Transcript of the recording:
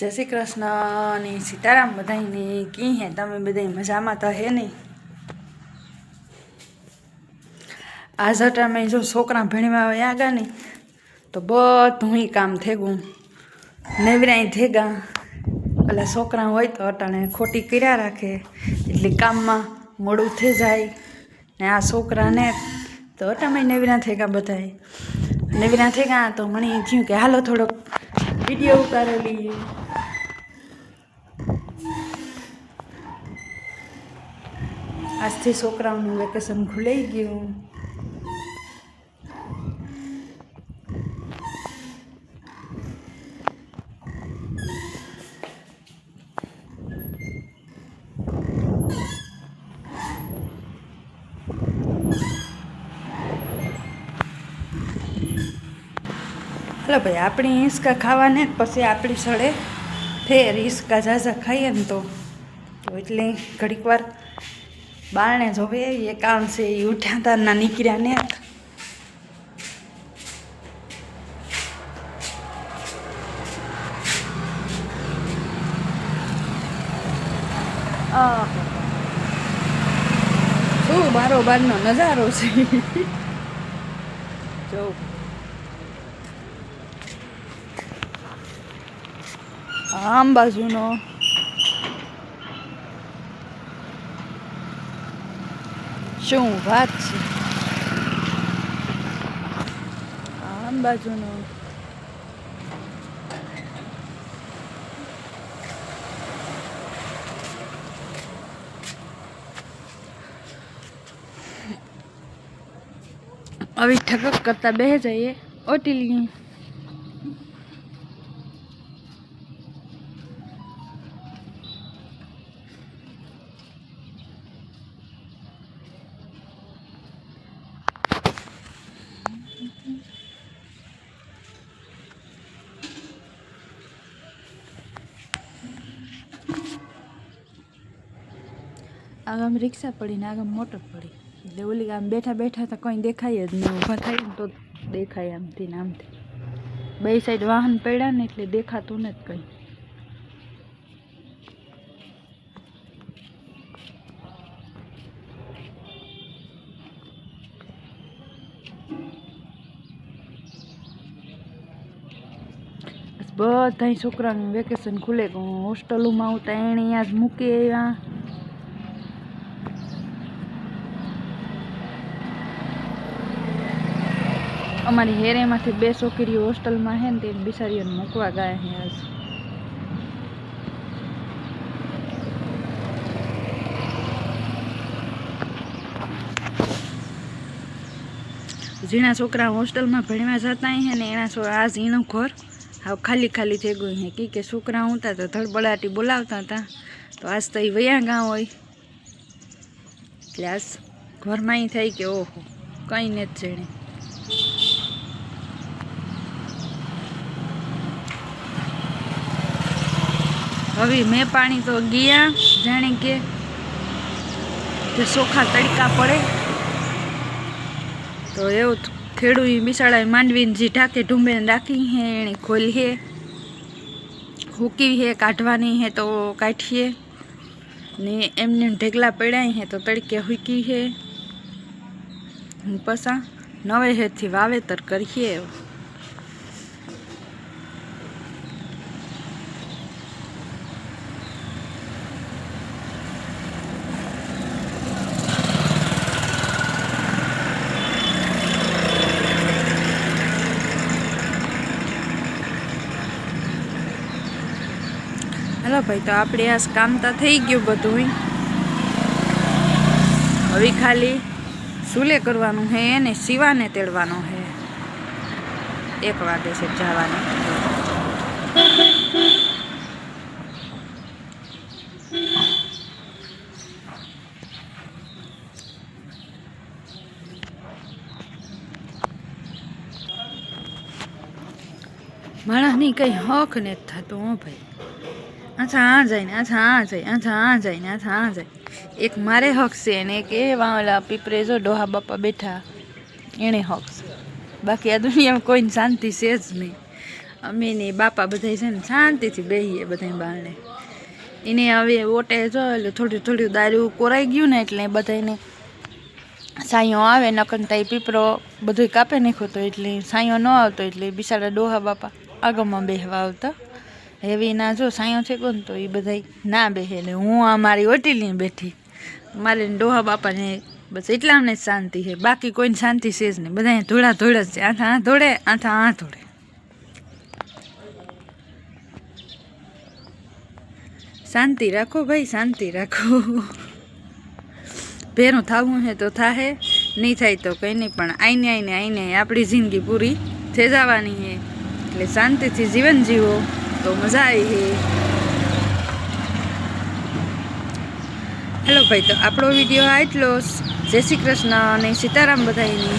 જય શ્રી કૃષ્ણ અને સીતારામ બધાને કી હે? તમે બધા મજામાં તો હે નહીં આ જટામાં જો છોકરા ભણીમાં આવ્યા ગયા ને, તો બધું ઈ કામ થઈ ગયું નેવરાય થેગા એટલે છોકરા હોય તો અટાણે ખોટી કર્યા રાખે, એટલે કામમાં મોડું થઈ જાય. ને આ છોકરાને તો અટામે નેવરા થેગા બધાય. નેવરા થઈ ગયા તો મને થયું કે હાલો થોડોક વીડિયો ઉતારી આજથી છોકરાઓનું વેકેશન ખુલાઈ ગયું. ચાલો ભાઈ, આપણી હિંસકા ખાવાને પછી આપણી સળે ફેર હિંસકા ઝાઝા ખાઈએ ને તો. એટલે ઘડીક વાર બારણે જોવે એ કામ છે, એ ઉઠ્યા તા ના નીકળ્યા ને. શું બારો બારનો નજારો છે? જો. આમ બાજુનો. શું વાત છે? આમ બાજુનો. આવી ઠકક કરતા બે જઈએ. ઓટી લઈએ. આગળ રિક્ષા પડી ને આગળ મોટર પડી. એટલે ઓલી આમ બેઠા બેઠા તો કંઈ દેખાય જ નહીં ઊભા થાય ને તો દેખાય આમથી ને આમથી. બે સાઈડ વાહન પડ્યા ને એટલે દેખાતું નથી કંઈ. બસ બધા છોકરાનું વેકેશન ખુલે. હોસ્ટેલોમાં એણે અહીંયા જ મૂકી આવ્યા. અમારી હેરેમાંથી બે છોકરીઓ હોસ્ટેલમાં હે ને તે બિસારીઓને મૂકવા ગયા હે આજ. ઝીણા છોકરા હોસ્ટેલમાં ભણવા જતા હે ને એના છો આ ઝીણું ઘર. હાવ ખાલી ખાલી થઈ ગયું હે. કી કે છોકરા હતા તો ધડબડાટી બોલાવતા હતા. તો આજ તો એ વયા ગાં હોય. એટલે આજ ઘરમાં થઈ કે ઓહો, કંઈ નથી જેણે. હવે મેં પાણી તો ગયા, જાણે કે જે ચોખા તડકા પડે. તો એવું ખેડૂત બિસાડા માંડવીને જે ઢાકે ઢૂંબે રાખી હે એને ખોલી હે. હુકી હે, કાઢવાની હે તો કાઢીએ. ને એમને ઢેગલા પડ્યા હે તો તડકે હૂકી હે. હું પસા નવે હેથી વાવેતર કરીએ. હાલો ભાઈ, તો આપણે આ કામ તો થઈ ગયું બધું હવે ખાલી સુલે કરવાનું છે અને સીવાને તેડવાનો છે એક વાગે છે જવાનું. માણસની કંઈ હક ને થતું, હો ભાઈ. અચ્છા આ જઈને અચ્છા આ જાય અચ્છા આ જઈને અચ્છા જાય. એક મારે હક છે ને એક એવા ઓલા પીપરે જો ડોહા બાપા બેઠા, એણે હક છે. બાકી આ દુનિયામાં કોઈને શાંતિ છે જ નહીં. અમે ને બાપા બધા છે ને શાંતિથી બેહીએ બધા બારણે. એને હવે ઓટે જો એટલે થોડું થોડું દારૂ કોરાઈ ગયું ને એટલે બધાને સાયો આવે નકનતા પીપરો બધું કાપે નાખ્યો તો એટલે સાયો ન આવતો એટલે બિચારા ડોહા બાપા આગળમાં બેહવા આવતા. હેવી ના જો સાયો છે કોણ, તો એ બધા ના બેહે ને હું આ મારી ઓટીલી બેઠી. મારે ડોહા બાપાને બસ એટલા અમને શાંતિ છે. બાકી કોઈને શાંતિ છે જ નહીં. બધા ધોળા ધોળા જ છે. આથા આ ધોળે આથા આ ધોળે. શાંતિ રાખો ભાઈ, શાંતિ રાખો. ભેરું થવું છે તો થાહે, નહીં થાય તો કંઈ નહીં. પણ આઈને આઈને આઈને આપણી જિંદગી પૂરી થઈ જવાની છે એટલે શાંતિથી જીવન જીવો. તો મજા આવી હેલો ભાઈ, તો આપણો વીડિયો આટલો જય શ્રી કૃષ્ણ અને સીતારામ બધાની